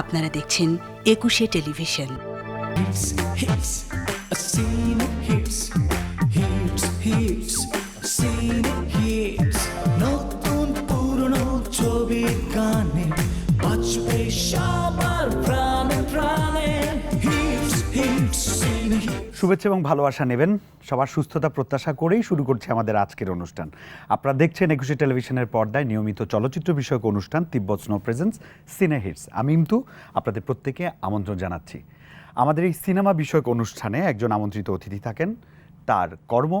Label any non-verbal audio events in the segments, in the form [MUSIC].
আপনারা দেখছেন একুশে টেলিভিশন। হিটস hits, শুভেচ্ছা এবং ভালোবাসা নেবেন। সবার সুস্থতা প্রত্যাশা করেই শুরু করছে আমাদের আজকের অনুষ্ঠান। আপনারা দেখছেন একুশে টেলিভিশনের পর্দায় নিয়মিত চলচ্চিত্র বিষয়ক অনুষ্ঠান Tibet snow presents, cine hits. আমি ইমতু, আপনাদের প্রত্যেকে আমন্ত্রণ জানাচ্ছি। আমাদের এই সিনেমা বিষয়ক অনুষ্ঠানে একজন আমন্ত্রিত অতিথি থাকেন। তার কর্ম,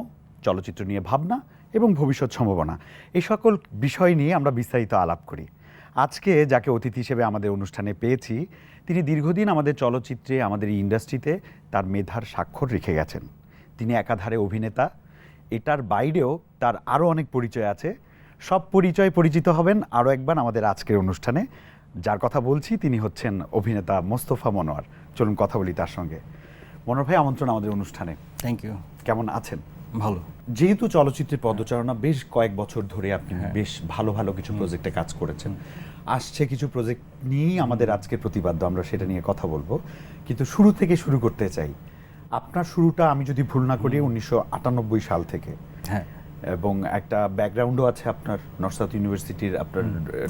চলচ্চিত্র নিয়ে ভাবনা এবং ভবিষ্যৎ সম্ভাবনা। এই সকল বিষয় নিয়ে আমরা বিস্তারিত আলাপ করি। আজকে যাকে অতিথি হিসেবে আমাদের অনুষ্ঠানে পেয়েছি তিনি দীর্ঘদিন আমাদের চলচ্চিত্রে আমাদের এই ইন্ডাস্ট্রিতে তার মেধার স্বাক্ষর রেখে গেছেন। তিনি একাধারে অভিনেতা। এটার বাইরেও তার আরও অনেক পরিচয় আছে। সব পরিচয় পরিচিত হবেন আরও একবার আমাদের আজকের অনুষ্ঠানে। যার কথা বলছি তিনি হচ্ছেন অভিনেতা মোস্তফা মনোয়ার। চলুন কথা বলি তার সঙ্গে। মনোয়ার ভাই আমন্ত্রণ আমাদের অনুষ্ঠানে। থ্যাংক ইউ কেমন আছেন? ভালো। যেহেতু চলচ্চিত্রের পদচারণা বেশ কয়েক বছর ধরে আপনি বেশ ভালো ভালো কিছু প্রজেক্টে কাজ করেছেন। আসছে কিছু প্রজেক্ট নিয়েই আমাদের আজকে প্রতিবাদ্য আমরা সেটা নিয়ে কথা বলব। কিন্তু শুরু থেকে শুরু করতে চাই। আপনার শুরুটা আমি যদি ভুল না করি উনিশশো আটানব্বই সাল থেকে। হ্যাঁ। এবং একটা ব্যাকগ্রাউন্ডও আছে আপনার নর্থ সাউথ ইউনিভার্সিটির আপনার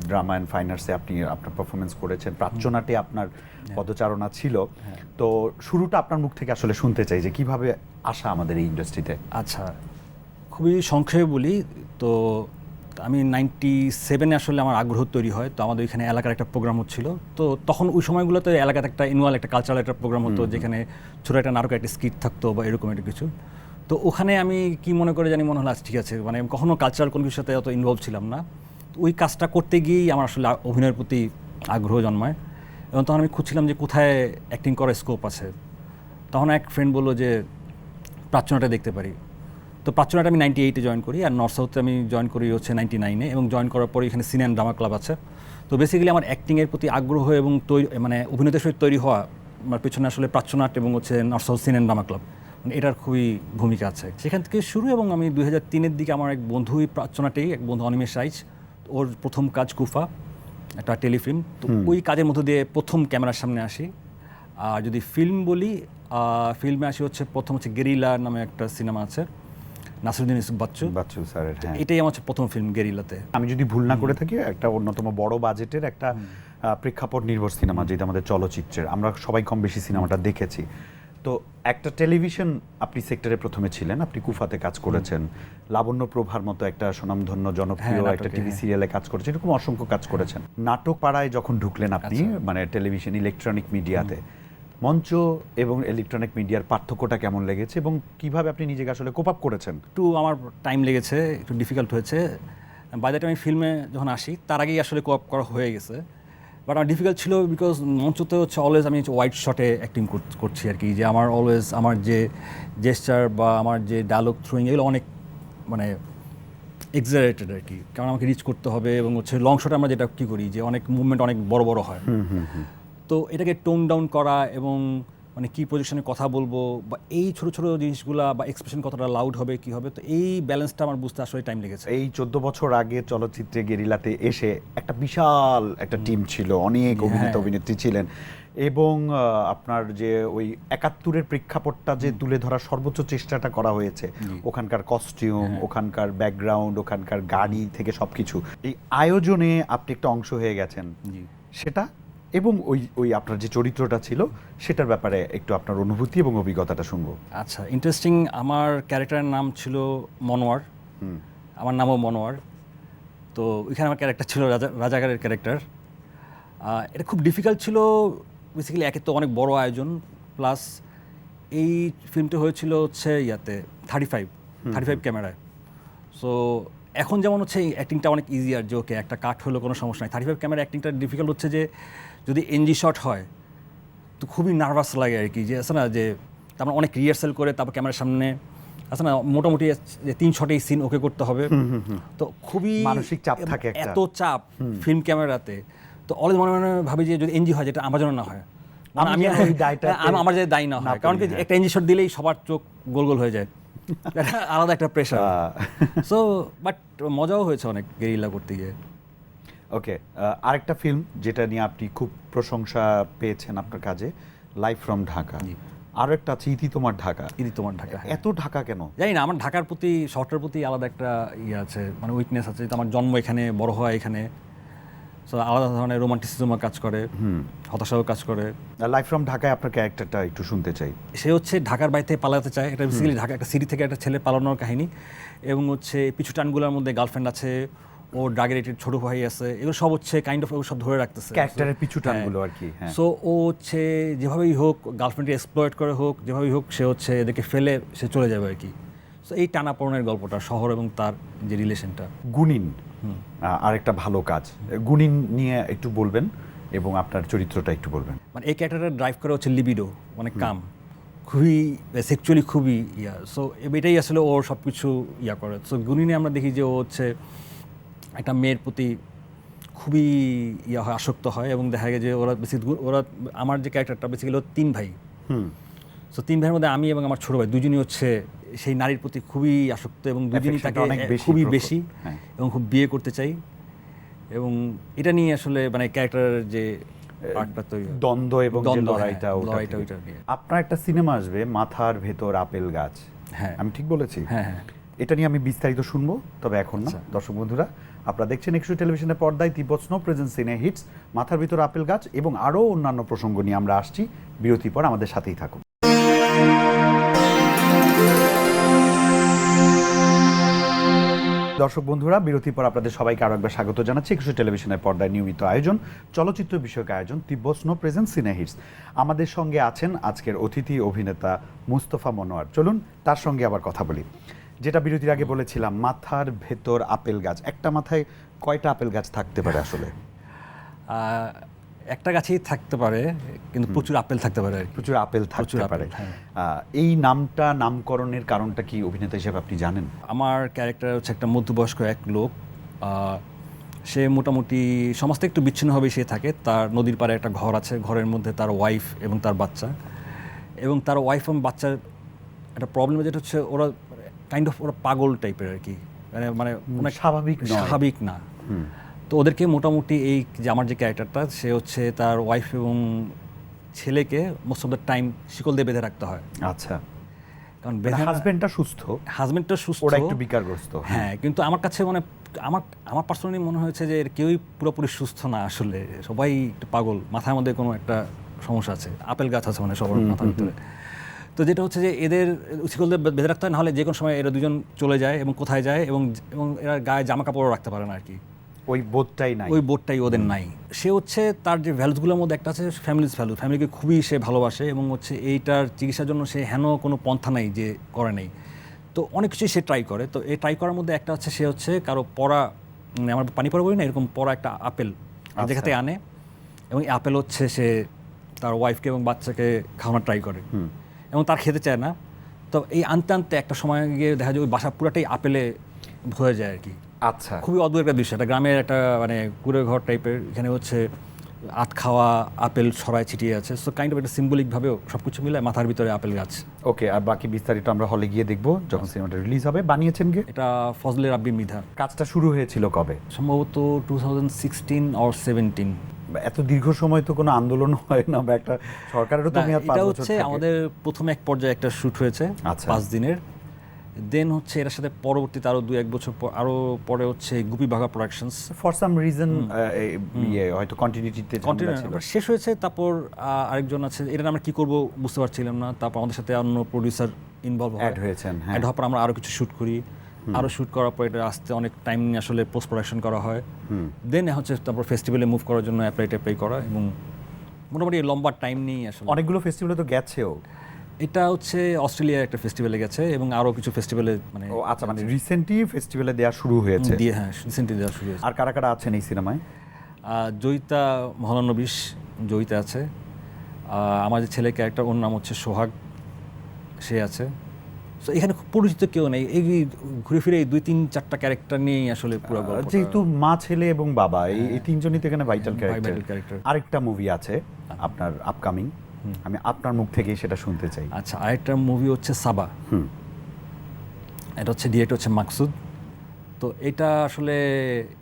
ড্রামা অ্যান্ড ফাইন আর্টসে আপনি আপনার পারফরমেন্স করেছেন। প্রাচ্যনাটে আপনার পদচারণা ছিল। তো শুরুটা আপনার মুখ থেকে আসলে শুনতে চাই যে কীভাবে আসা আমাদের এই ইন্ডাস্ট্রিতে আচ্ছা খুবই সংক্ষেপে বলি তো আমি নাইনটি সেভেনে আসলে আমার আগ্রহ তৈরি হয়। তো আমাদের এখানে এলাকার একটা প্রোগ্রাম হচ্ছিল। তো তখন ওই সময়গুলোতে এলাকাতে একটা ইনওয়াল একটা কালচারাল একটা প্রোগ্রাম হতো যেখানে ছোটো একটা নাটক একটা স্কিট থাকতো বা এরকম একটা কিছু। তো ওখানে আমি কি মনে করে জানি মনে হলো আচ্ছা, ঠিক আছে মানে কখনো কালচারাল কোনো কিছুর সাথে অত ইনভলভ ছিলাম না। ওই কাজটা করতে গিয়েই আমার আসলে অভিনয়ের প্রতি আগ্রহ জন্মায়। এবং তখন আমি খুঁজছিলাম যে কোথায় অ্যাক্টিং করার স্কোপ আছে। তখন এক ফ্রেন্ড বলল যে প্রাচ্যনাটা দেখতে পারি। তো প্রাচ্যনাটা আমি নাইনটি এইটে জয়েন করি আর নর্থ সাউথে আমি জয়েন করি হচ্ছে নাইনটি নাইনে এবং জয়েন করার পরে এখানে সিনে অ্যান্ড ড্রামা ক্লাব আছে। তো বেসিক্যালি আমার অ্যাক্টিংয়ের প্রতি আগ্রহ এবং তৈরি মানে অভিনেতার সহিত তৈরি হওয়া আমার পেছনে আসলে প্রাচ্যনাট এবং হচ্ছে north south cine drama club এটার খুবই ভূমিকা আছে। সেখান থেকে শুরু এবং আমি দুই হাজার তিনের দিকে আমার এক বন্ধুই প্রাচ্যনাটেই এক বন্ধু অনিমেষ রাইজ ওর প্রথম কাজ কুফা একটা টেলিফিল্ম। তো ওই কাজের মধ্য দিয়ে প্রথম ক্যামেরার সামনে আসি। আর যদি ফিল্ম বলি ফিল্মে আসি হচ্ছে প্রথম হচ্ছে গেরিলা নামে একটা সিনেমা আছে নাসিরুদ্দিন ইউসুফ বাচ্চু। বাচ্চু স্যারের হ্যাঁ। এটাই আমার হচ্ছে প্রথম ফিল্ম গেরিলাতে। আমি যদি ভুল না করে থাকি একটা অন্যতম বড় বাজেটের একটা প্রেক্ষাপট নির্ভর সিনেমা যেটা আমাদের চলচ্চিত্রের। আমরা সবাই কম বেশি সিনেমাটা দেখেছি। তো একটা টেলিভিশন আপনি সেক্টরে প্রথমে ছিলেন আপনি কুফাতে কাজ করেছেন। লাবণ্য প্রভার মতো একটা সুনামধন্য জনপ্রিয় হ্যাঁ, একটা টিভি হ্যাঁ। সিরিয়ালে কাজ করেছেন এরকম অসংখ্য কাজ করেছেন। নাটক পাড়ায় যখন ঢুকলেন আপনি আচ্ছা। মানে টেলিভিশন ইলেকট্রনিক মিডিয়াতে মঞ্চ এবং ইলেকট্রনিক মিডিয়ার পার্থক্যটা কেমন লেগেছে এবং কীভাবে আপনি নিজেকে আসলে কোপ আপ করেছেন? একটু আমার টাইম লেগেছে একটু ডিফিকাল্ট হয়েছে। বাই দ্য টাইম আমি ফিল্মে যখন আসি তার আগেই আসলে কোঅপ করা হয়ে গেছে। বাট আমার ডিফিকাল্ট ছিল বিকজ মঞ্চতে হচ্ছে অলওয়েজ আমি হোয়াইট শটে অ্যাক্টিং করছি আর কি। যে আমার অলওয়েজ আমার যে জেস্টার বা আমার যে ডায়লগ থ্রোয়িং এগুলো অনেক মানে এক্সারেটেড আর কি। কারণ আমাকে রিচ করতে হবে এবং হচ্ছে লং শটে আমরা যেটা কী করি যে অনেক মুভমেন্ট অনেক বড় বড় হয়। তো এটাকে টোন ডাউন করা এবং মানে কি পজিশনে কথা বলব বা এই ছোট ছোট জিনিসগুলা বা এক্সপ্রেশন কতটা লাউড হবে কি হবে তো এই ব্যালেন্সটা আমার বুঝতে আসলে টাইম লেগেছে। এই চোদ্দ বছর আগে চলচ্চিত্রে গেরিলাতে এসে একটা বিশাল একটা টিম ছিল অনেক অভিনেতা হ্যাঁ। অভিনেত্রী ছিলেন এবং আপনার যে ওই একাত্তরের প্রেক্ষাপটটা যে তুলে ধরার সর্বোচ্চ চেষ্টাটা করা হয়েছে ওখানকার কস্টিউম হ্যাঁ। ওখানকার ব্যাকগ্রাউন্ড ওখানকার গাড়ি থেকে সবকিছু। এই আয়োজনে আপনি একটা অংশ হয়ে গেছেন। সেটা এবং ওই ওই আপনার যে চরিত্রটা ছিল সেটার ব্যাপারে একটু আপনার অনুভূতি এবং অভিজ্ঞতাটা শুনব। আচ্ছা ইন্টারেস্টিং আমার ক্যারেক্টারের নাম ছিল মনোয়ার। আমার নামও মনোয়ার। তো ওইখানে আমার ক্যারেক্টার ছিল রাজা রাজাগারের ক্যারেক্টার এটা খুব ডিফিকাল্ট ছিল বেসিক্যালি একে তো অনেক বড় আয়োজন প্লাস এই ফিল্মটা হয়েছিল হচ্ছে ইয়াতে থার্টি ফাইভ থার্টি ফাইভ ক্যামেরায়। সো এখন যেমন হচ্ছে অ্যাক্টিংটা অনেক ইজিয়ার যে ওকে একটা কাট হলো কোনো সমস্যা নাই। থার্টি ফাইভ ক্যামেরা অ্যাক্টিংটা ডিফিকাল্ট হচ্ছে যে যদি এনজি শট হয় তো খুবই নার্ভাস লাগে আর কি। যে আছে না যে তারপর অনেক রিহার্সেল করে তারপর ক্যামেরার সামনে আছে না মোটামুটি যে তিন শটেই সিন ওকে করতে হবে। তো খুবই মানসিক চাপ থাকে এত চাপ ফিল্ম ক্যামেরাতে তো অলরেডি মনে মনে ভাবি যে যদি এনজি হয় যেটা আমার জন্য না হয়। মানে আমি হ্যাঁ, আমি- আমার যে দায়ী না না হয়। কারণ কি হ্যাঁ। একটা এনজি শট দিলেই সবার চোখ গোল গোল হয়ে যায়। [LAUGHS] আলাদা একটা প্রেশার সো বাট মজাও হয়েছে অনেক গেরিলা করতে গিয়ে। ওকে আরেকটা ফিল্ম যেটা নিয়ে আপনি খুব প্রশংসা পেয়েছেন আপনার কাজে লাইভ ফ্রম ঢাকা। আরও একটা আছে ইতি তোমার ঢাকা। ইতি তোমার ঢাকা হ্যাঁ। এত ঢাকা কেন? জানি না আমার ঢাকার প্রতি শহরটার প্রতি আলাদা একটা ইয়ে আছে মানে উইকনেস আছে আমার জন্ম এখানে বড় হওয়া এখানে। সো আলাদা ধরনের রোমান্টিসিজমও কাজ করে হতাশাও কাজ করে। লাইভ ফ্রম ঢাকায় আপনার ক্যারেক্টারটা একটু শুনতে চাই। সে হচ্ছে ঢাকার বাড়িতে পালাতে চায়। এটা বেসিক্যালি ঢাকা একটা সিটি থেকে একটা ছেলে পালানোর কাহিনী। এবং হচ্ছে পিছু টানগুলোর মধ্যে গার্লফ্রেন্ড আছে। ও ড্রাগের একটি ছোট ভাই আছে এগুলো সব হচ্ছে কাইন্ড অফ সব ধরে রাখতেছে। ক্যারেক্টারের পিছু টানগুলো আর কি হ্যাঁ। সো ও হচ্ছে যেভাবেই হোক গার্লফ্রেন্ডকে এক্সপ্লয়েট করে হোক যেভাবেই হোক সে হচ্ছে এদেরকে ফেলে সে চলে যাবে আর কি। সো এই টানাপড়নের গল্পটা শহর এবং তার যে রিলেশনটা গুনিন আরেকটা ভালো কাজ। গুনিন নিয়ে একটু বলবেন এবং আপনার চরিত্রটা একটু বলবেন। মানে এই ক্যারেক্টারটা ড্রাইভ করে হচ্ছে লিবিডো মানে কাম। খুবই সেক্সুয়ালি খুবই ইয়া। সো এটাই আসলে ওর সব কিছু ইয়া করে। সো গুনিনে আমরা দেখি যে ও হচ্ছে একটা মেয়ের প্রতি খুবই ইয়া হয় আসক্ত হয় এবং দেখা যায় যে ওরা বেশি ওরা আমার যে ক্যারেক্টারটা বেসিক্যালি তিন ভাই হুম সো তিন ভাইয়ের মধ্যে আমি এবং আমার ছোট ভাই দুজনই হচ্ছে সেই নারীর প্রতি খুবই আসক্ত এবং দুজনই তাকে অনেক খুবই বেশি হ্যাঁ। এবং খুব বিয়ে করতে চাই এবং এটা নিয়ে আসলে মানে ক্যারেক্টারের যে। দ্বন্দ্ব এবং লড়াইটা হ্যাঁ, লড়াইটা ওইটা নিয়ে। আপনার একটা সিনেমা আসবে মাথার ভেতর আপেল গাছ হ্যাঁ। আমি ঠিক বলেছি হ্যাঁ, হ্যাঁ। এটা নিয়ে আমি বিস্তারিত শুনব তবে এখন না আচ্ছা। দর্শক বন্ধুরা আপনারা দেখছেন একশো টেলিভিশনের পর্দায় Tibet snow presents cine hits মাথার ভিতর আপেল গাছ এবং আরও অন্যান্য প্রসঙ্গ নিয়ে আমরা আসছি। বিরতির পর আমাদের সাথেই থাকুন। দর্শক বন্ধুরা, বিরতির পর আপনাদের সবাইকে আরও একবার স্বাগত জানাচ্ছি একুশে টেলিভিশনের পর্দায় নিয়মিত আয়োজন, চলচ্চিত্র বিষয়ক আয়োজন, Tibet snow present cine hits আমাদের সঙ্গে আছেন আজকের অতিথি অভিনেতা মুস্তফা মনোয়ার। চলুন, তার সঙ্গে আবার কথা বলি। যেটা বিরতির আগে বলেছিলাম মাথার ভেতর আপেল গাছ। একটা মাথায় কয়টা আপেল গাছ থাকতে পারে আসলে? একটা গাছেই থাকতে পারে কিন্তু প্রচুর আপেল থাকতে পারে। প্রচুর আপেল থাকতে আপেল, পারে। হ্যাঁ। এই নামটা নামকরণের কারণটা কি অভিনেতা হিসেবে আপনি জানেন? আমার ক্যারেক্টার হচ্ছে একটা মধ্যবয়স্ক এক লোক। সে মোটামুটি সমাজ থেকে একটু বিচ্ছিন্নভাবে সে থাকে। তার নদীর পাড়ে একটা ঘর আছে ঘরের মধ্যে তার ওয়াইফ এবং তার বাচ্চা। এবং তার ওয়াইফ এবং বাচ্চার একটা প্রবলেম যেটা হচ্ছে ওরা কাইন্ড অফ ওরা পাগল টাইপের আর কি। মানে মানে স্বাভাবিক স্বাভাবিক না। তো ওদেরকে মোটামুটি এই যে আমার যে ক্যারেক্টারটা সে হচ্ছে তার ওয়াইফ এবং ছেলেকে মোস্ট অফ দ্য টাইম শিকল দিয়ে বেঁধে রাখতে হয়। আচ্ছা। কারণ হাজবেন্ডটা সুস্থ। হাজবেন্ডটা সুস্থ। ওরা একটু বিকারগ্রস্ত। হ্যাঁ কিন্তু আমার কাছে মানে আমার আমার পার্সোনালি মনে হয়েছে যে এর কেউই পুরোপুরি সুস্থ না আসলে। সবাই একটু পাগল। মাথার মধ্যে কোনো একটা সমস্যা আছে। আপেল গাছ আছে মানে সবার মাথার ভিতরে। তো যেটা হচ্ছে যে এদের শিকলদের বেঁধে রাখতে হয় নাহলে যে কোনো সময় এরা দুজন চলে যায় এবং কোথায় যায় এবং এবং এরা গায়ে জামা কাপড়ও রাখতে পারে না আর কি। ওই বোধটাই নাই। ওই বোর্ডটাই ওদের নাই। সে হচ্ছে তার যে ভ্যালুসগুলোর মধ্যে একটা আছে ফ্যামিলিজ ভ্যালু ফ্যামিলিকে খুবই সে ভালোবাসে এবং হচ্ছে এইটার চিকিৎসার জন্য সে হেন কোনো পন্থা নাই যে করে নেই। তো অনেক কিছুই সে ট্রাই করে। তো এই ট্রাই করার মধ্যে একটা হচ্ছে সে হচ্ছে কারও পড়া মানে আমার পানি পড়া বলি না এরকম পড়া একটা আপেল আচ্ছা। যেখানে আনে এবং এই আপেল হচ্ছে সে তার ওয়াইফকে এবং বাচ্চাকে খাওয়ানোর ট্রাই করে। এবং তার খেতে চায় না। তো এই আনতে আনতে একটা সময় গিয়ে দেখা যায় ওই বাসা পুরাটাই আপেলে হয়ে যায় আর কি আচ্ছা। খুবই অদ্ভুত একটা দৃশ্য। একটা গ্রামের একটা মানে কুড়ে ঘর টাইপের এখানে হচ্ছে আত খাওয়া আপেল ছড়ায় ছিটিয়ে আছে। সো কাইন্ড অফ একটা সিম্বলিকভাবেও সব কিছু মিলে মাথার ভিতরে আপেল গাছ। ওকে আর বাকি বিস্তারিত আমরা হলে গিয়ে দেখব যখন সিনেমাটা রিলিজ হবে। বানিয়েছেন কে? এটা ফজলে রাব্বি মিধা। কাজটা শুরু হয়েছিল কবে? সম্ভবত two thousand sixteen or seventeen এত দীর্ঘ সময় তো কোনো আন্দোলন হয় না বা একটা সরকারেরও তো মেয়াদ এটা হচ্ছে আমাদের প্রথমে এক পর্যায়ে একটা শ্যুট হয়েছে আচ্ছা। পাঁচ দিনের। দেন হচ্ছে এর সাথে পরবর্তীতে আরও দু এক বছর পর আরও পরে হচ্ছে Goopy Bagha productions for some reason হয়তো কন্টিনিউটিতে শেষ হয়েছে তারপর আরেকজন আছে এটা আমরা কি করব বুঝতে পারছিলাম না। তারপর আমাদের সাথে অন্য প্রোডিউসার ইনভলভ Add হয়েছেন, হ্যাঁ। অ্যাড হওয়ার পর আমরা আরও কিছু শুট করি। আরও শুট করার পর এটা আসতে অনেক টাইম নিয়ে আসলে পোস্ট প্রোডাকশন করা হয়। দেন হচ্ছে তারপর ফেস্টিভ্যালে মুভ করার জন্য অ্যাপ্লাই ট্যাপ্লাই করা এবং মোটামুটি লম্বা টাইম নিয়ে আসলে। অনেকগুলো ফেস্টিভ্যালে তো গেছেও। এটা হচ্ছে অস্ট্রেলিয়ার একটা ফেস্টিভ্যালে গেছে এবং আরও কিছু ফেস্টিভ্যালে মানে ও আচ্ছা মানে রিসেন্টলি ফেস্টিভ্যালে দেওয়া শুরু হয়েছে। দিয়ে হ্যাঁ রিসেন্টলি দেওয়া শুরু হয়েছে। আর কারা কারা আছেন এই সিনেমায়? জয়িতা মহানবিশ জয়িতা আছে। আমার যে ছেলে ক্যারেক্টার ওর নাম হচ্ছে সোহাগ। সে আছে। তো এখানে খুব পরিচিত কেউ নেই। এই ঘুরে ফিরে এই দুই তিন চারটা ক্যারেক্টার নিয়েই আসলে পুরো গল্প যেহেতু মা ছেলে এবং বাবা এই এই তিনজনই তো এখানে ভাইটাল ক্যারেক্টার আরেকটা মুভি আছে আপনার আপকামিং আমি আপনার মুখ থেকেই সেটা শুনতে চাই। আচ্ছা আরেকটা মুভি হচ্ছে সাবা হুম। এটা হচ্ছে ডিরেক্টর হচ্ছে মাকসুদ তো এটা আসলে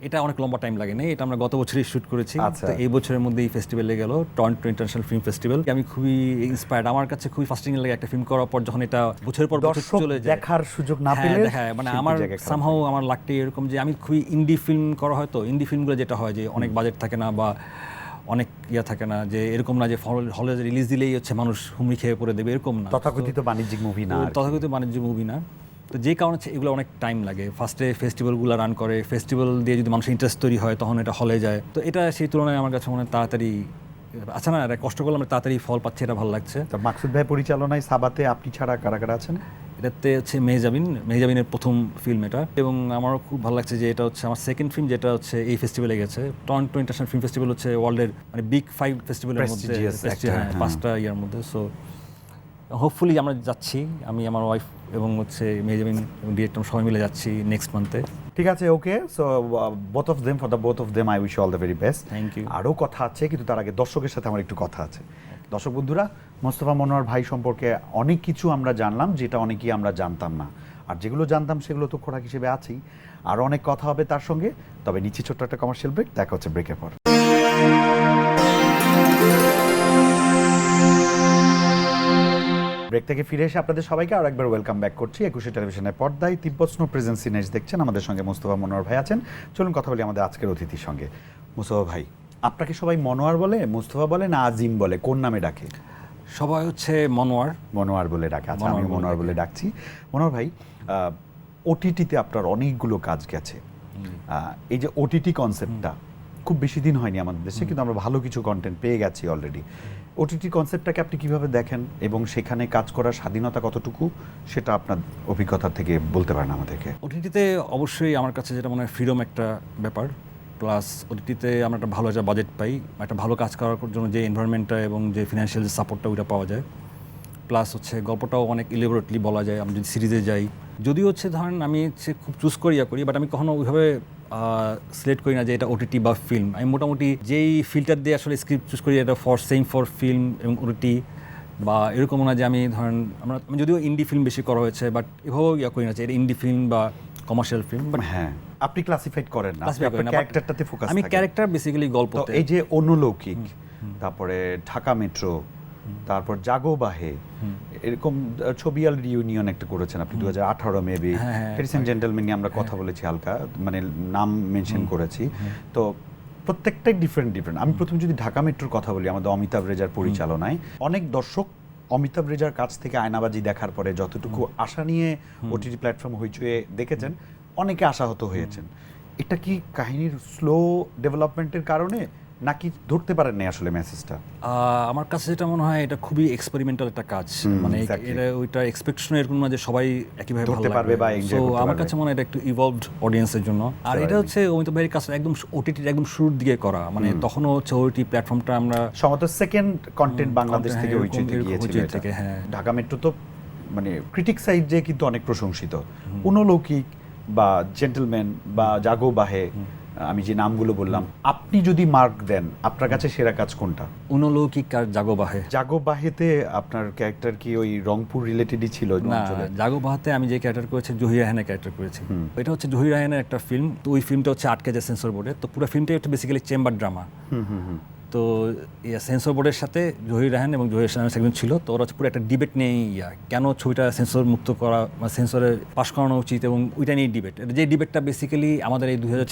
এটা অনেক লম্বা টাইম লাগে না এটা আমরা গত বছরই শুট করেছি। আচ্ছা। তো এই বছরের মধ্যে এই ফেস্টিভ্যালে গেল টরন্টো ইন্টারন্যাশনাল ফিল্ম ফেস্টিভ্যাল আমি খুবই ইন্সপায়ার্ড আমার কাছে খুবই ফাস্টিং লাগে একটা ফিল্ম করার পর যখন এটা বছরের পর বছর চলে যায়। দেখার সুযোগ না হ্যাঁ, পেলে দেখায় মানে আমার সামহাও আমার লাগতে এরকম যে আমি খুবই ইন্ডি ফিল্ম করা হয়তো ইন্ডি ফিল্মগুলো যেটা হয় যে অনেক বাজেট থাকে না বা অনেক ইয়া থাকে না যে এরকম না যে হলে রিলিজ দিলেই হচ্ছে মানুষ হুমড়ি খেয়ে পড়ে দেবে এরকম না। তথাকথিত বাণিজ্যিক মুভি না তথাকথিত বাণিজ্য মুভি না। তো যে কারণে হচ্ছে এগুলো অনেক টাইম লাগে। ফার্স্টে ফেস্টিভ্যালগুলো রান করে ফেস্টিভ্যাল দিয়ে যদি মানুষের ইন্টারেস্ট তৈরি হয় তখন এটা হলে যায়। তো এটা সেই তুলনায় আমার কাছে মনে হয় তাড়াতাড়ি আচ্ছা না কষ্ট করলে আমরা তাড়াতাড়ি ফল পাচ্ছি এটা ভালো লাগছে। তো মাকসুদ ভাই পরিচালনায় সাবাতে আপনি ছাড়া কারা কারা আছেন? এটাতে হচ্ছে মেহজাবিন মেহজাবিনের প্রথম ফিল্ম এটা। এবং আমারও খুব ভালো লাগছে যে এটা হচ্ছে আমার সেকেন্ড ফিল্ম যেটা হচ্ছে এই ফেস্টিভ্যালে গেছে। টরন্টো ইন্টারন্যাশনাল ফিল্ম ফেস্টিভ্যাল হচ্ছে ওয়ার্ল্ডের মানে বিগ ফাইভ ফেস্টিভ্যালের মধ্যে হ্যাঁ হ্যাঁ। পাঁচটা ইয়ার মধ্যে। সো হোপফুলি আমরা যাচ্ছি আমি আমার ওয়াইফ এবং হচ্ছে মেহজাবিন এবং ডিরেক্টর সবাই মিলে যাচ্ছি নেক্সট মান্থে ঠিক আছে okay so both of them for the both of them I wish all the very best thank you আরও কথা আছে কিন্তু তার আগে দর্শকের সাথে আমার একটু কথা আছে। দর্শক বন্ধুরা মোস্তফা মনোয়ার ভাই সম্পর্কে অনেক কিছু আমরা জানলাম যেটা অনেকেই আমরা জানতাম না। আর যেগুলো জানতাম সেগুলো তো খোরাক হিসেবে আছেই। আরও অনেক কথা হবে তার সঙ্গে তবে নিচে ছোট্ট একটা কমার্শিয়াল ব্রেক দেখা হচ্ছে ব্রেকের পর। ব্রেক থেকে ফিরে এসে আপনাদের সবাইকে আর একবার ওয়েলকাম ব্যাক করছি। একুশে টেলিভিশনের পর্দায় তিব্বত স্নো প্রেজেন্স সিনেজ দেখছেন। আমাদের সঙ্গে মোস্তফা মনোয়ার ভাই আছেন। চলুন কথা বলি আমাদের আজকের অতিথির সঙ্গে। মোস্তফা ভাই আপনাকে সবাই মনোয়ার বলে মোস্তফা বলে না আজিম বলে? কোন নামে ডাকে? সবাই হচ্ছে মনোয়ার। মনোয়ার বলে ডাকে। আচ্ছা আমি মনোয়ার বলে ডাকছি। মনোয়ার ভাই ওটিটিতে আপনার অনেকগুলো কাজ গেছে। এই যে ওটিটি কনসেপ্টটা খুব বেশি দিন হয়নি আমাদের দেশে কিন্তু আমরা ভালো কিছু কন্টেন্ট পেয়ে গেছি অলরেডি ওটিটি কনসেপ্টটাকে আপনি কীভাবে দেখেন এবং সেখানে কাজ করার স্বাধীনতা কতটুকু সেটা আপনার অভিজ্ঞতা থেকে বলতে পারেন আমাদেরকে। ওটিটিতে অবশ্যই আমার কাছে যেটা মনে হয় ফ্রিডম একটা ব্যাপার প্লাস ওটিটিতে আমরা একটা ভালো একটা বাজেট পাই একটা ভালো কাজ করার জন্য যে এনভায়রনমেন্টটা এবং যে ফিনান্সিয়াল সাপোর্টটা ওইটা পাওয়া যায়। প্লাস হচ্ছে গল্পটাও অনেক ইলেবোরেটলি বলা যায় আমি যদি সিরিজে যাই। যদিও হচ্ছে ধরেন আমি হচ্ছে খুব চুজ করি ইয়া করি বাট আমি কখনো ওইভাবে সিলেক্ট করি না যে এটা ওটিটি বা ফিল্ম আমি মোটামুটি যেই ফিল্টার দিয়ে আসলে স্ক্রিপ্ট চুজ করি এটা ফর সেম ফর ফিল্ম এবং ওটিটি বা এরকম না যে আমি ধরেন আমরা আমি যদিও ইন্ডি ফিল্ম বেশি করা হয়েছে বাট এভাবেও ইয়া করি না যে এটা ইন্ডি ফিল্ম বা কমার্শিয়াল ফিল্ম বাট হ্যাঁ। আপনি ক্লাসিফাইড করেন না। ক্যারেক্টারটাতে ফোকাস আমি ক্যারেক্টার বেসিক্যালি তো গল্পতে। এই যে অনুলৌকিক তারপরে ঢাকা মেট্রো তারপর জাগোবাহে এরকম আহ, ছবি আল রিউনিয়ন একটা করেছেন আপনি দু হাজার আঠারো মেবি হ্যাঁ, হ্যাঁ, লেডিস অ্যান্ড জেন্টেলম্যান নিয়ে আমরা কথা বলেছি হালকা মানে নাম মেনশন করেছি। তো প্রত্যেকটাই ডিফারেন্ট ডিফারেন্ট আমি প্রথম যদি ঢাকা মেট্রোর কথা বলি আমাদের অমিতাভ রেজার পরিচালনায় অনেক দর্শক অমিতাভ রেজার কাছ থেকে আয়নাবাজি দেখার পরে যতটুকু আশা নিয়ে ওটিটি প্ল্যাটফর্ম হইচুয়ে দেখেছেন অনেকে আশাহত হয়েছেন। এটা কি কাহিনীর স্লো ডেভেলপমেন্টের কারণে? নাকি ধরতে পারেন না আসলে মেসেজটা? আমার কাছে যেটা মনে হয় এটা খুবই এক্সপেরিমেন্টাল একটা কাজ। মানে. এটা ওইটা এক্সপেকশন এরকম না যে সবাই একইভাবে ধরতে পারবে বা So, করতে আমার কাছে মনে হয় এটা একটু ইভলভড অডিয়েন্সের জন্য। আর এটা হচ্ছে অমিতাভ ভাইয়ের কাছে একদম ওটিটির একদম শুরুর দিকে করা। মানে তখনও হচ্ছে ওইটি প্ল্যাটফর্মটা আমরা সম্ভবত সেকেন্ড কন্টেন্ট বাংলাদেশ থেকে হ্যাঁ, হইচুইতে গিয়েছিল থেকে, হ্যাঁ। ঢাকা মেট্রো তো মানে ক্রিটিক সাইড যে কিন্তু অনেক প্রশংসিত। অনুলৌকিক বা জেন্টলম্যান বা জাগো বাহে আমি যে নামগুলো বললাম আপনি যদি মার্ক দেন আপনার কাছে সেরা কাজ কোনটা? অনুলৌকিক আর জাগোবাহে। জাগোবাহেতে আপনার ক্যারেক্টার কি ওই রংপুর রিলেটেডই ছিল না জাগোবাহাতে আমি যে ক্যারেক্টার করেছি জহির রায়হানের ক্যারেক্টার করেছি। এটা হচ্ছে জহির রায়হানের একটা ফিল্ম তো ওই ফিল্মটা হচ্ছে আটকে যায় সেন্সর বোর্ডে তো পুরো ফিল্মটাই হচ্ছে basically chamber drama hmm hmm hmm. তো সেন্সর বোর্ডের সাথে জহির রাহান এবং জহির রাহান একজন ছিল তো ওরা হচ্ছে পুরো একটা ডিবেট নিয়ে ইয়া কেন ছবিটা সেন্সর মুক্ত করা বা সেন্সরে পাশ করানো উচিত এবং ওইটা নিয়ে ডিবেট যে ডিবেটটা বেসিক্যালি আমাদের এই দুই হাজার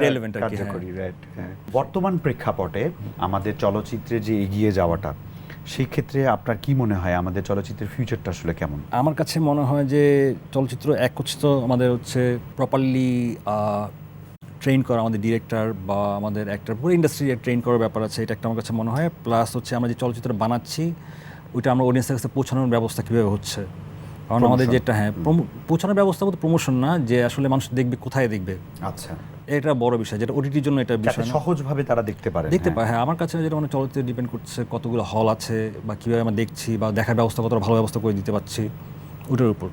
রেলেভেন্ট হ্যাঁ। হ্যাঁ। বর্তমান প্রেক্ষাপটে আমাদের চলচ্চিত্রে যে এগিয়ে যাওয়াটা সেই ক্ষেত্রে আপনার কি মনে হয় আমাদের চলচ্চিত্রের ফিউচারটা আসলে কেমন আমার কাছে মনে হয় যে চলচ্চিত্র এক হচ্ছে তো আমাদের হচ্ছে প্রপারলি ট্রেন করা আমাদের ডিরেক্টর বা আমাদের একটা পুরো ইন্ডাস্ট্রি ট্রেন করার ব্যাপার আছে এটা একটা আমার কাছে মনে হয়। প্লাস হচ্ছে আমরা যে চলচ্চিত্র বানাচ্ছি ওইটা আমরা অডিয়েন্সের কাছে পৌঁছানোর ব্যবস্থা কীভাবে হচ্ছে? কারণ আমাদের যেটা হ্যাঁ পৌঁছানোর ব্যবস্থা বলতে প্রমোশন না যে আসলে মানুষ দেখবে কোথায় দেখবে। আচ্ছা। এটা বড় বিষয় যেটা ওটিটির জন্য এটা বিষয় সহজভাবে তারা দেখতে পারে দেখতে পায় হ্যাঁ আমার কাছে যেটা মানে চলচ্চিত্র ডিপেন্ড করছে কতগুলো হল আছে বা কীভাবে আমরা দেখছি বা দেখার ব্যবস্থা কতটা ভালো ব্যবস্থা করে দিতে পারছি ওটার উপর।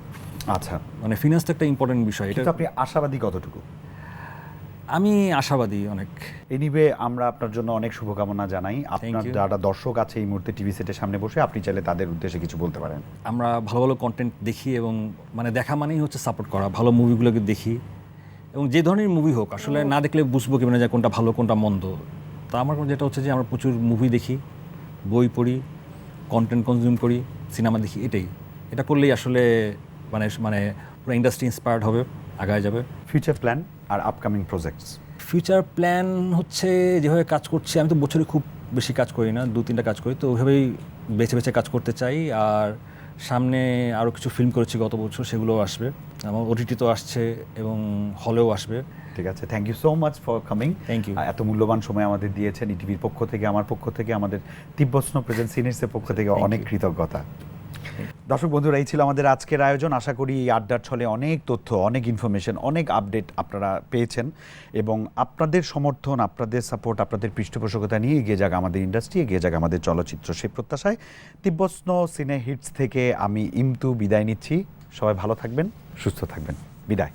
আচ্ছা। মানে ফিনান্স তো একটা ইম্পর্টেন্ট বিষয় এটা আপনি আশাবাদী কতটুকু? আমি আশাবাদী অনেক। এনিবে আমরা আপনার জন্য অনেক শুভকামনা জানাই। আপনার. যারা দর্শক আছে এই মুহূর্তে টিভি সেটের সামনে বসে আপনি চাইলে তাদের উদ্দেশ্যে কিছু বলতে পারেন। আমরা ভালো ভালো কন্টেন্ট দেখি এবং মানে দেখা মানেই হচ্ছে সাপোর্ট করা ভালো মুভিগুলোকে দেখি। এবং যে ধরনের মুভি হোক আসলে না দেখলে বুঝব কি মানে যে কোনটা ভালো কোনটা মন্দ। তা আমার যেটা হচ্ছে যে আমরা প্রচুর মুভি দেখি বই পড়ি কন্টেন্ট কনজিউম করি সিনেমা দেখি এটাই। এটা করলেই আসলে মানে মানে পুরো ইন্ডাস্ট্রি ইন্সপায়ার্ড হবে আগায় যাবে। ফিউচার প্ল্যান আর আপকামিং প্রজেক্টস ফিউচার প্ল্যান হচ্ছে যেভাবে কাজ করছি আমি তো বছরে খুব বেশি কাজ করি না দু তিনটা কাজ করি তো ওইভাবেই বেছে বেছে কাজ করতে চাই। আর সামনে আরও কিছু ফিল্ম করেছি গত বছর সেগুলোও আসবে। আমার ওটিটি তো আসছে এবং হলেও আসবে। ঠিক আছে thank you so much for coming thank you এত মূল্যবান সময় আমাদের দিয়েছেন ইটিভির পক্ষ থেকে আমার পক্ষ থেকে আমাদের তিব্বস্ন প্রেজেন্ট সিনিয়র্সের পক্ষ থেকে অনেক. কৃতজ্ঞতা। দর্শক বন্ধুরা, এই ছিল আমাদের আজকের আয়োজন। আশা করি এই আড্ডার ছলে অনেক তথ্য, অনেক ইনফরমেশন অনেক আপডেট আপনারা পেয়েছেন এবং আপনাদের সমর্থন, আপনাদের সাপোর্ট আপনাদের পৃষ্ঠপোষকতা নিয়ে এগিয়ে যাক আমাদের ইন্ডাস্ট্রি এগিয়ে যাক আমাদের চলচ্চিত্র। সেই প্রত্যাশায় তিব্বস্ন সিনে হিটস থেকে আমি ইমতু বিদায় নিচ্ছি। সবাই ভালো থাকবেন, সুস্থ থাকবেন। বিদায়।